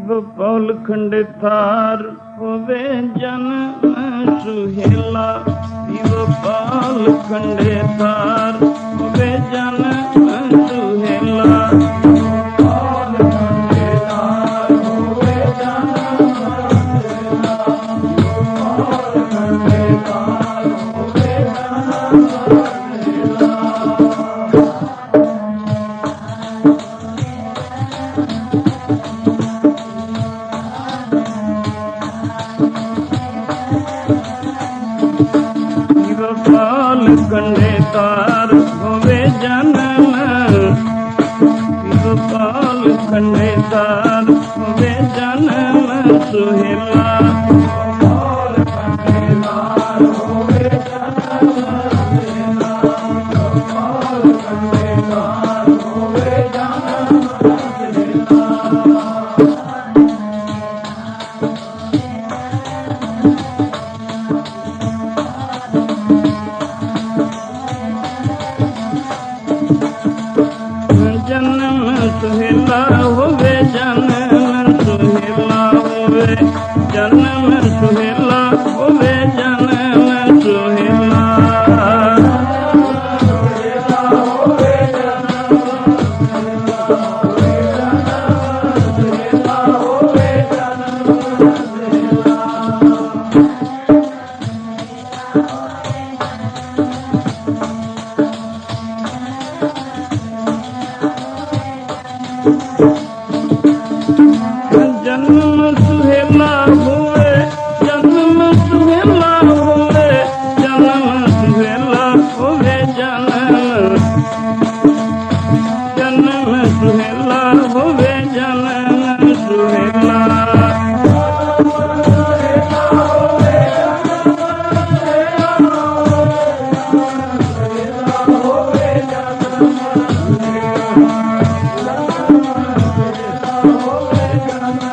ਬਪੌਲ ਖੰਡੇ ਥਾਰ ਹੋਵੇ ਜਨ ਸੁਹੇਲਾ ਬਪੌਲ ਖੰਡੇ ਥਾਰ கண்டேன் தான் तुहे ना होवे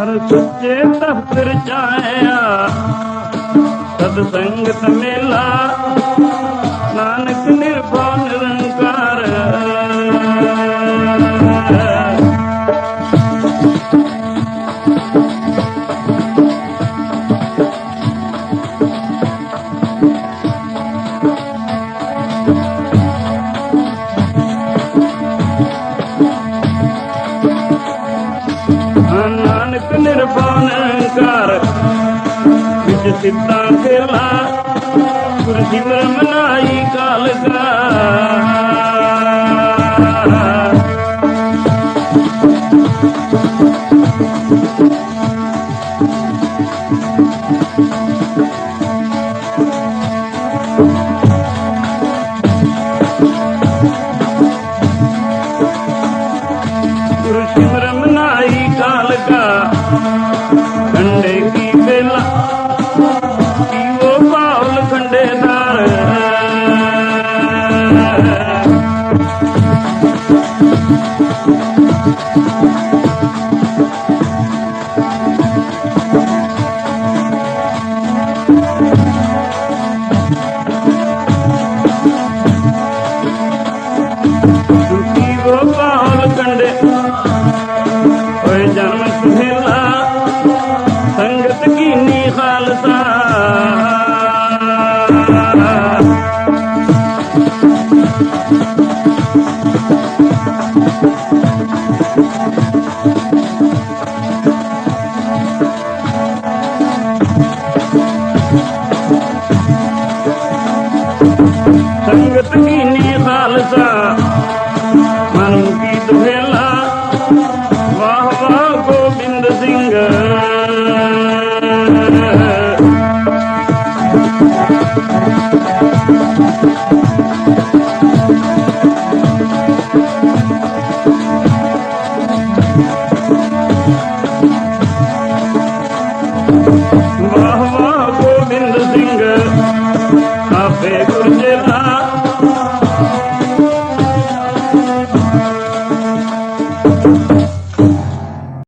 ਹਰ ਸੱਚੇ ਤਖਤ ਰਚਾਇਆ ਸਤ ਸੰਗਤ ਮੇਲਾ। ਦਿੱਤਾ ਸੇਵਾ ਗੁਰਸਿਮਰਨ ਮਨਾਈ ਕਾਲ ਕਾ Ты